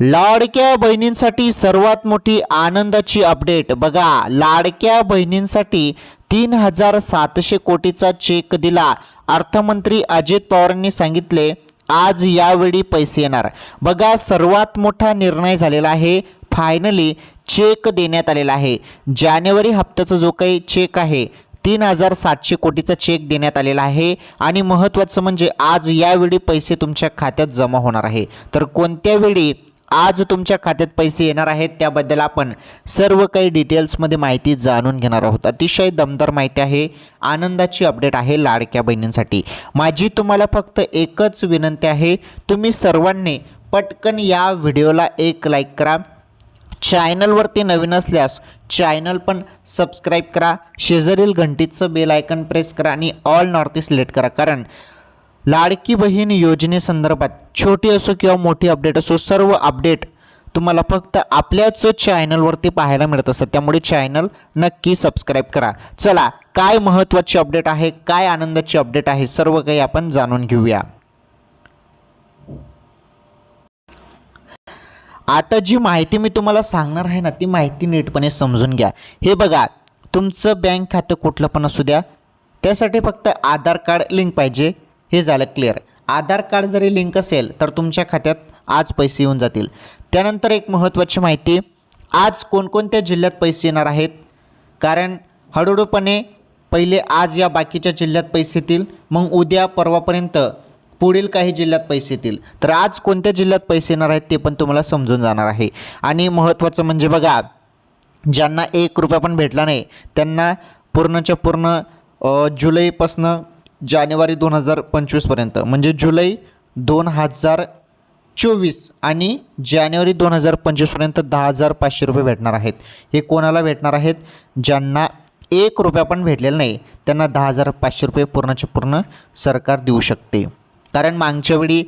लाडक्या बहिणींसाठी सर्वात मोठी आनंदाची अपडेट. बघा लाडक्या बहिणींसाठी तीन हजार सातशे कोटीचा चेक दिला. अर्थमंत्री अजित पवारांनी सांगितले आज यावेळी पैसे येणार. बघा सर्वात मोठा निर्णय झालेला आहे. फायनली चेक देण्यात आलेला आहे. जानेवारी हप्त्याचा जो काही चेक आहे तीन हजार सातशे कोटीचा चेक देण्यात आलेला आहे. आणि महत्त्वाचं म्हणजे आज यावेळी पैसे तुमच्या खात्यात जमा होणार आहे. तर कोणत्या वेळी आज तुमच्या खात्यात पैसे येणार आहेत त्याबद्दल आपण सर्व काही डिटेल्समध्ये माहिती जाणून घेणार आहोत. अतिशय दमदार माहिती आहे. आनंदाची अपडेट आहे लाडक्या बहिणींसाठी. माझी तुम्हाला फक्त एकच विनंती आहे तुम्ही सर्वांनी पटकन या व्हिडिओला एक लाईक करा. चॅनलवरती नवीन असल्यास चॅनल पण सबस्क्राईब करा. शेजारील घंटीचं बेल आयकन प्रेस करा आणि ऑल नॉर्थ सिलेक्ट करा. कारण लाडकी बहीण योजनेसंदर्भात छोटी असो किंवा मोठी अपडेट असो सर्व अपडेट तुम्हाला फक्त आपल्याच चॅनलवरती पाहायला मिळत असतात. त्यामुळे चॅनल नक्की सबस्क्राईब करा. चला काय महत्त्वाची अपडेट आहे काय आनंदाची अपडेट आहे सर्व काही आपण जाणून घेऊया. आता जी माहिती मी तुम्हाला सांगणार आहे ना ती माहिती नीटपणे समजून घ्या. हे बघा तुमचं बँक खातं कुठलं पण असू द्या त्यासाठी फक्त आधार कार्ड लिंक पाहिजे. हे झालं क्लिअर आधार कार्ड जरी लिंक असेल तर तुमच्या खात्यात आज पैसे येऊन जातील. त्यानंतर एक महत्त्वाची माहिती आज कोणकोणत्या जिल्ह्यात पैसे येणार आहेत? कारण हळूहळूपणे पहिले आज या बाकीच्या जिल्ह्यात पैसे येतील मग उद्या परवापर्यंत पुढील काही जिल्ह्यात पैसे येतील. तर आज कोणत्या जिल्ह्यात पैसे येणार आहेत ते पण तुम्हाला समजून जाणार आहे. आणि महत्त्वाचं म्हणजे बघा ज्यांना एक रुपया पण भेटला नाही त्यांना पूर्णच्या पूर्ण जुलैपासनं जानेवारी दोन हजार पंचवीसपर्यंत म्हणजे जुलै दोन हजार चोवीस आणि जानेवारी दोन हजार पंचवीसपर्यंत दहा हजार पाचशे रुपये भेटणार आहेत. हे कोणाला भेटणार आहेत? ज्यांना एक रुपया पण भेटलेला नाही त्यांना दहा हजार पाचशे रुपये पूर्णचे पूर्ण सरकार देऊ शकते. कारण मागच्या वेळी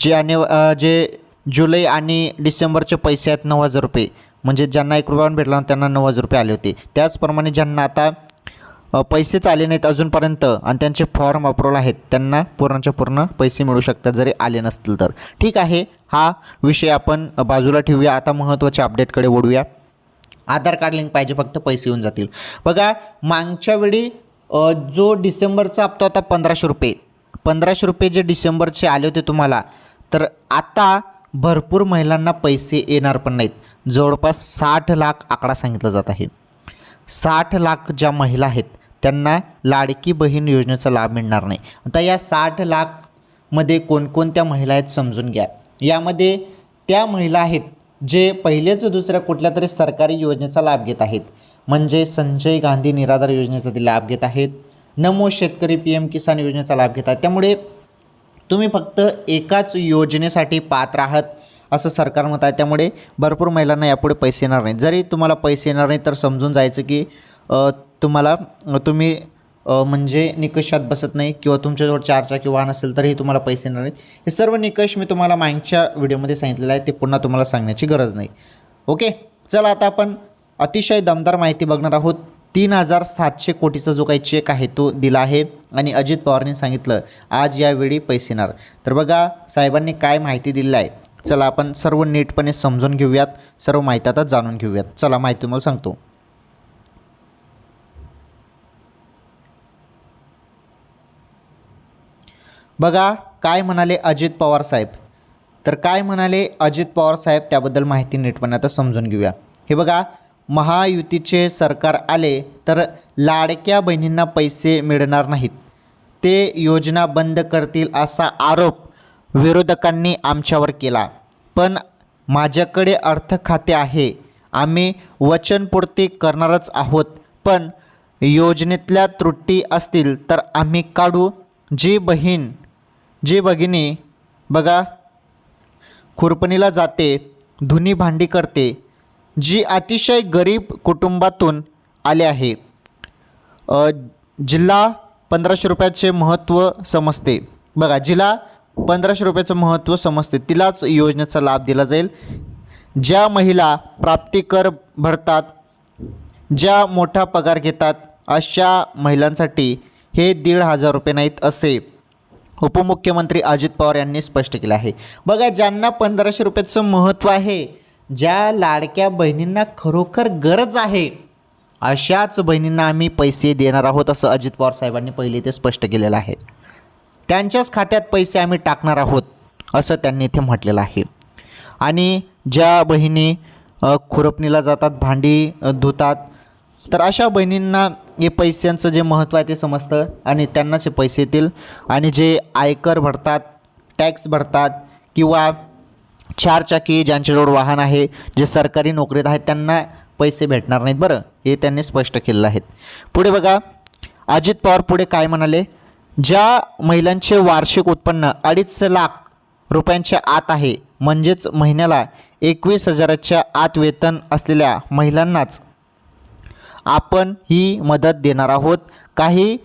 जानेव जे जुलै आणि डिसेंबरचे पैसे आहेत नऊ हजार रुपये. म्हणजे ज्यांना एक रुपया पण भेटला त्यांना नऊ हजार रुपये आले होते. त्याचप्रमाणे ज्यांना आता पैसेच आले नाहीत अजूनपर्यंत आणि त्यांचे फॉर्म अप्रूव्हल आहेत त्यांना पूर्णच्या पूर्ण पैसे मिळू शकतात जरी आले नसतील तर. ठीक आहे हा विषय आपण बाजूला ठेवूया. आता महत्त्वाच्या अपडेटकडे ओढूया आधार कार्ड लिंक पाहिजे फक्त पैसे येऊन जातील. बघा मागच्या वेळी जो डिसेंबरचा हप्ता होता पंधराशे रुपये पंधराशे रुपये जे डिसेंबरचे आले होते तुम्हाला तर आता भरपूर महिलांना पैसे येणार पण नाहीत. जवळपास साठ लाख आकडा सांगितला जात आहे. साठ लाख ज्या महिला आहेत त्यांना लाडकी बहीण योजनेचा लाभ मिळणार नाही. आता या साठ लाखमध्ये कोणकोणत्या महिला आहेत समजून घ्या. यामध्ये त्या महिला आहेत जे पहिलेच दुसऱ्या कुठल्या तरी सरकारी योजनेचा लाभ घेत आहेत. म्हणजे संजय गांधी निराधार योजनेचा ते लाभ घेत आहेत. नमो शेतकरी पी एम किसान योजनेचा लाभ घेत आहेत. त्यामुळे तुम्ही फक्त एकाच योजनेसाठी पात्र आहात असं सरकार मत आहे. त्यामुळे भरपूर महिलांना यापुढे पैसे येणार नाही जरी तुम्हाला पैसे येणार नाही तर समजून जायचं की तुम्हाला तुम्ही म्हणजे निकषात बसत नाही किंवा तुमच्याजवळ चारचाकी वाहन असेल तरीही तुम्हाला पैसे येणार नाहीत. हे सर्व निकष मी तुम्हाला मागच्या व्हिडिओमध्ये सांगितलेलं आहे ते पुन्हा तुम्हाला सांगण्याची गरज नाही. ओके? चला आता आपण अतिशय दमदार माहिती बघणार आहोत. तीन हजार सातशे कोटीचा जो काही चेक आहे तो दिला आहे आणि अजित पवारांनी सांगितलं आज यावेळी पैसे येणार. तर बघा साहेबांनी काय माहिती दिली आहे? चला आपण सर्व नीटपणे समजून घेऊयात. सर्व माहिती आता जाणून घेऊयात. चला माहिती तुम्हाला सांगतो. बघा काय म्हणाले अजित पवार साहेब? तर काय म्हणाले अजित पवार साहेब त्याबद्दल माहिती नीटपणे आता समजून घेऊया. हे बघा महायुतीचे सरकार आले तर लाडक्या बहिणींना पैसे मिळणार नाहीत. ते योजना बंद करतील असा आरोप विरोधकांनी आमच्यावर केला. पण माझ्याकडे अर्थ खाते आहे. आम्ही वचनपूर्ती करणारच आहोत. पण योजनेतल्या त्रुटी असतील तर आम्ही काढू. जी बहीण जी भगिनी बघा खुरपणीला जाते धुनी भांडी करते जी अतिशय गरीब कुटुंबातून आले आहे. जिल्हा पंधराशे रुपयाचे महत्त्व समजते. बघा जिला पंधराशे रुपयाचं महत्त्व समजते. तिलाच योजनेचा लाभ दिला जाईल. ज्या महिला प्राप्तिकर भरतात ज्या मोठा पगार घेतात अशा महिलांसाठी हे दीड हजार रुपये नाहीत असे. उपमुख्यमंत्री अजित पवार यांनी स्पष्ट केलं आहे. बघा ज्यांना पंधराशे रुपयाचं महत्त्व आहे ज्या लाडक्या बहिणींना खरोखर गरज आहे अशाच बहिणींना आम्ही पैसे देणार आहोत असं अजित पवार साहेबांनी पहिले ते स्पष्ट केलेलं आहे. त्यांच्याच खात्यात पैसे आम्ही टाकणार आहोत असं त्यांनी इथे म्हटलेलं आहे. आणि ज्या बहिणी खुरपणीला जातात भांडी धुतात तर अशा बहिणींना हे पैशांचं जे महत्त्व आहे ते समजतं आणि त्यांनाच हे पैसे येतील. आणि जे आयकर भरतात टॅक्स भरतात किंवा चारचाकी ज्यांच्याजवळ वाहन आहे जे सरकारी नोकरीत आहेत त्यांना पैसे भेटणार नाहीत. बरं हे त्यांनी स्पष्ट केलेलं आहेत पुढे बघा अजित पवार पुढे काय म्हणाले? ज्या महिलांचे वार्षिक उत्पन्न अडीच लाख रुपयांच्या आत आहे म्हणजेच महिन्याला एकवीस हजाराच्या आत वेतन असलेल्या महिलांनाच आपण ही मदत देणार आहोत. काही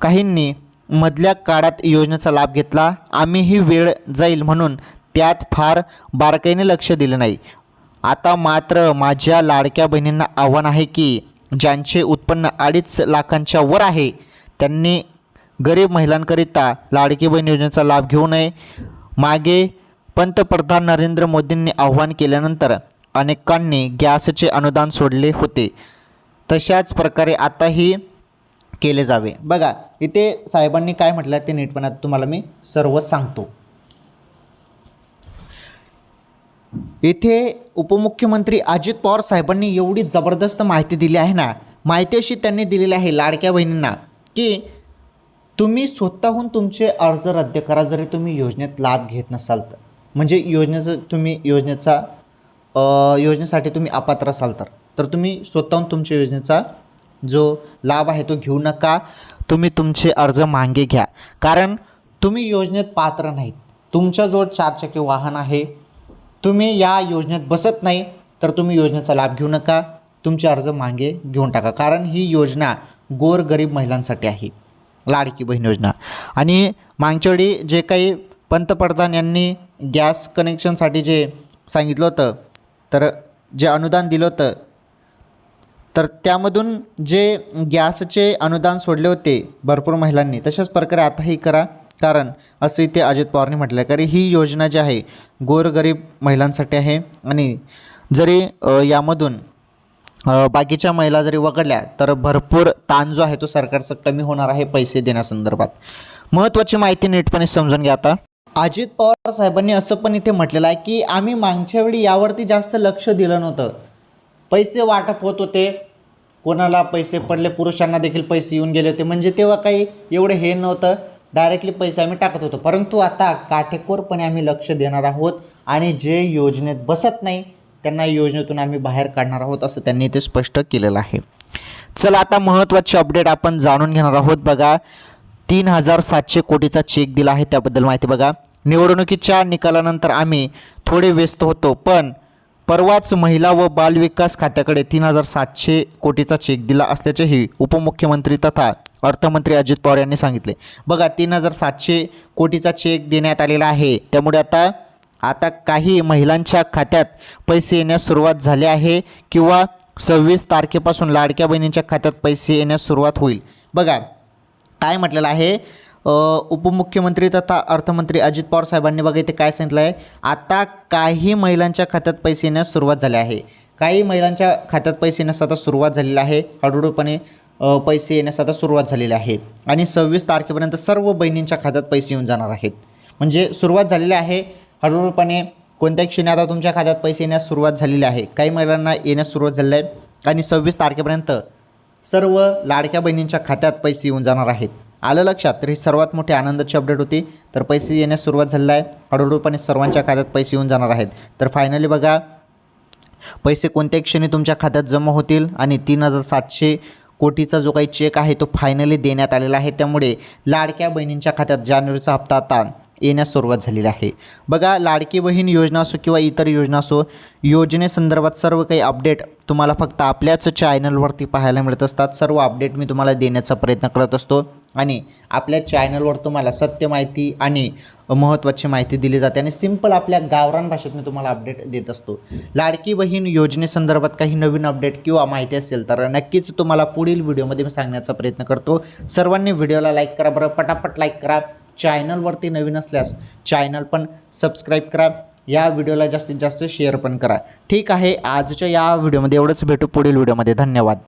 काहींनी मधल्या काळात योजनेचा लाभ घेतला. आम्ही ही वेळ जाईल म्हणून त्यात फार बारकाईने लक्ष दिलं नाही. आता मात्र माझ्या लाडक्या बहिणींना आव्हान आहे की ज्यांचे उत्पन्न अडीच लाखांच्या वर आहे त्यांनी गरीब महिलांकरिता लाडकी बहीण योजनेचा लाभ घेऊ नये. मागे पंतप्रधान नरेंद्र मोदींनी आव्हान केल्यानंतर अनेकांनी गॅसचे अनुदान सोडले होते. तशाच प्रकारे आताही केले जावे. बघा इथे साहेबांनी काय म्हटलं ते नीटपणात तुम्हाला मी सर्व सांगतो. इथे उपमुख्यमंत्री अजित पवार साहेबांनी एवढी जबरदस्त माहिती दिली आहे ना माहिती अशी त्यांनी दिलेली आहे लाडक्या बहिणींना की तुम्ही स्वतःहून तुमचे अर्ज रद्द करा जरी तुम्ही योजनेत लाभ घेत नसाल तर. म्हणजे योजनेचं तुम्ही योजनेचा योजनेसाठी तुम्ही अपात्र असाल तर. तर तुम्ही स्वतःहून तुमच्या योजनेचा जो लाभ आहे तो घेऊ नका. तुम्ही तुमचे अर्ज मागे घ्या. कारण तुम्ही योजनेत पात्र नाहीत. तुमच्याजवळ चारचाकी वाहन आहे. तुम्ही या योजनेत बसत नाही तर तुम्ही योजनेचा लाभ घेऊ नका. तुमचे अर्ज मागे घेऊन टाका. कारण ही योजना गोरगरीब महिलांसाठी आहे. लाडकी बहीण योजना. आणि मागच्या वेळी जे काही पंतप्रधान यांनी गॅस कनेक्शनसाठी जे सांगितलं होतं तर जे अनुदान दिलं होतं तर त्यामधून जे गॅसचे अनुदान सोडले होते भरपूर महिलांनी तशाच प्रकारे आताही करा. कारण असं इथे अजित पवारनी म्हटलं आहे कारण ही योजना जी आहे गोरगरीब महिलांसाठी आहे. आणि जरी यामधून बाकीच्या महिला जरी वगळल्या तर भरपूर ताण जो आहे तो सरकारचा कमी होणार आहे पैसे देण्यासंदर्भात. महत्त्वाची माहिती नीटपणे समजून घ्या आता. अजित पवार साहेबांनी असं पण इथे म्हटलेलं आहे की आम्ही मागच्या वेळी यावरती जास्त लक्ष दिलं नव्हतं. पैसे वाटप होत होते. कोणाला पैसे पडले पुरुषांना देखील पैसे येऊन गेले होते. म्हणजे तेव्हा काही एवढं हे नव्हतं. डायरेक्टली पैसे आम्ही टाकत होतो. परंतु आता काटेकोरपणे आम्ही लक्ष देणार आहोत आणि जे योजनेत बसत नाही त्यांना योजनेतून आम्ही बाहेर काढणार आहोत असं त्यांनी इथे स्पष्ट केलेलं आहे. चला आता महत्त्वाची अपडेट आपण जाणून घेणार आहोत. बघा तीन हजार सातशे कोटीचा चेक दिला आहे. त्याबद्दल माहिती बघा. निवडणुकीच्या निकालानंतर आम्ही थोडे व्यस्त होतो पण परवाच महिला व बालविकास खात्याकडे तीन हजार सातशे कोटीचा चेक दिला असल्याचेही उपमुख्यमंत्री तथा अर्थमंत्री अजित पवार यांनी सांगितले. बघा तीन हजार सातशे कोटीचा चेक देण्यात आलेला आहे. त्यामुळे आता आता काही महिलांच्या खात्यात पैसे येण्यास सुरुवात झाली आहे किंवा सव्वीस तारखेपासून लाडक्या बहिणींच्या खात्यात पैसे येण्यास सुरुवात होईल. बघा काय म्हटलेलं आहे? उपमुख्यमंत्री तथा अर्थमंत्री अजित पवार साहेबांनी बघा इथे काय सांगितलं आहे आता काही महिलांच्या खात्यात पैसे येण्यास सुरुवात झाली आहे. काही महिलांच्या खात्यात पैसे येण्यास आता सुरुवात झालेली आहे. हळूहळूपणे पैसे येण्यास आता सुरुवात झालेली आहे. आणि सव्वीस तारखेपर्यंत सर्व बहिणींच्या खात्यात पैसे येऊन जाणार आहेत. म्हणजे सुरुवात झालेली आहे. हळूहळूपणे कोणत्या क्षणी आता तुमच्या खात्यात पैसे येण्यास सुरुवात झालेली आहे. काही महिलांना येण्यास सुरुवात झालेली आहे. आणि सव्वीस तारखेपर्यंत सर्व लाडक्या बहिणींच्या खात्यात पैसे येऊन जाणार आहेत. आलं लक्षात? तर ही सर्वात मोठी आनंदाची अपडेट होती. तर पैसे येण्यास सुरुवात झालेला आहे. हळूहळूपणे सर्वांच्या खात्यात पैसे येऊन जाणार आहेत. तर फायनली बघा पैसे कोणत्याही क्षणी तुमच्या खात्यात जमा होतील आणि तीन हजार सातशे कोटीचा जो काही चेक आहे तो फायनली देण्यात आलेला आहे. त्यामुळे लाडक्या बहिणींच्या खात्यात जानेवारीचा हप्ता आता येण्यास सुरुवात झालेली आहे. बघा लाडकी बहीण योजना असो किंवा इतर योजना असो योजनेसंदर्भात सर्व काही अपडेट तुम्हाला फक्त आपल्याच चॅनलवरती पाहायला मिळत असतात. सर्व अपडेट मी तुम्हाला देण्याचा प्रयत्न करत असतो. आणि आपल्या चॅनलवर तुम्हाला सत्य माहिती आणि महत्त्वाची माहिती दिली जाते आणि सिंपल आपल्या गावरान भाषेत मी तुम्हाला अपडेट देत असतो. लाडकी बहीण योजनेसंदर्भात काही नवीन अपडेट किंवा माहिती असेल तर नक्कीच तुम्हाला पुढील व्हिडिओमध्ये मी सांगण्याचा प्रयत्न करतो. सर्वांनी व्हिडिओला लाईक करा बरं पटापट लाईक करा. चॅनलवरती नवीन असल्यास चॅनल पण सबस्क्राईब करा. या व्हिडिओला जास्तीत जास्त शेअर पण करा. ठीक आहे आजच्या या व्हिडिओमध्ये एवढंच. भेटू पुढील व्हिडिओमध्ये. धन्यवाद.